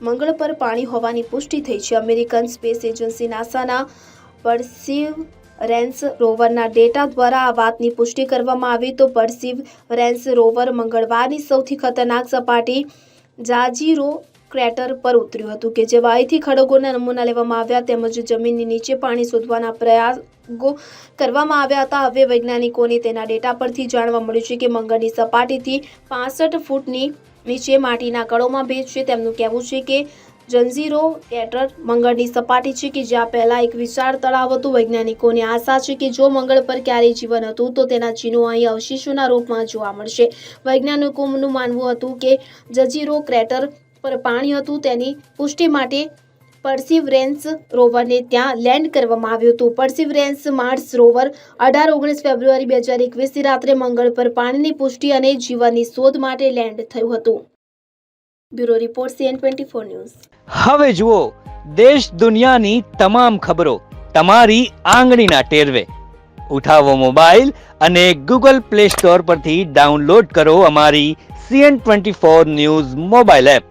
મંગળ પર પાણી હોવાની પુષ્ટિ થઈ છે. અમેરિકન સ્પેસ એજન્સી નાસાના પરસીવ રેન્સ રોવરના ડેટા દ્વારા આ વાતની પુષ્ટિ કરવામાં આવી તો પરસીવ રેન્સ રોવર મંગળવારની સૌથી ખતરનાક સપાટી જાજીરો ક્રેટર પર ઉતર્યું હતું કે જે અહીંથી ખડગોના નમૂના લેવામાં આવ્યા તેમજ જમીનની નીચે પાણી શોધવાના પ્રયાસો કરવામાં આવ્યા હતા. હવે વૈજ્ઞાનિકોને તેના ડેટા પરથી જાણવા મળ્યું છે કે મંગળની સપાટીથી પાસઠ ફૂટની નીચે માટીના કળોમાં ભેજ છે. તેમનું કહેવું છે કે જંઝીરો ક્રેટર મંગળની સપાટી છે કે જ્યાં પહેલાં એક વિશાળ તળાવ હતું. વૈજ્ઞાનિકોને આશા છે કે જો મંગળ પર ક્યારેય જીવન હતું તો તેના ચિહ્નો અહીં અવશેષોના રૂપમાં જોવા મળશે. વૈજ્ઞાનિકોનું માનવું હતું કે જજીરો ક્રેટર પર પાણી હતું તેની પુષ્ટિ માટે પર્સિવરેન્સ રોવરને ત્યાં લેન્ડ કરવામાં આવ્યું હતું. પર્સિવરેન્સ માર્સ રોવર અઢાર ઓગણીસ ફેબ્રુઆરી બે હજાર એકવીસથી રાત્રે મંગળ પર પાણીની પુષ્ટિ અને જીવનની શોધ માટે લેન્ડ થયું હતું. Bureau report CN twenty four news. હવે જુઓ, દેશ દુનિયાની તમામ ખબરો તમારી આંગળીના ટેરવે. ઉઠાવો મોબાઈલ અને ગૂગલ પ્લે સ્ટોર પરથી ડાઉનલોડ કરો અમારી CN twenty four news mobile app.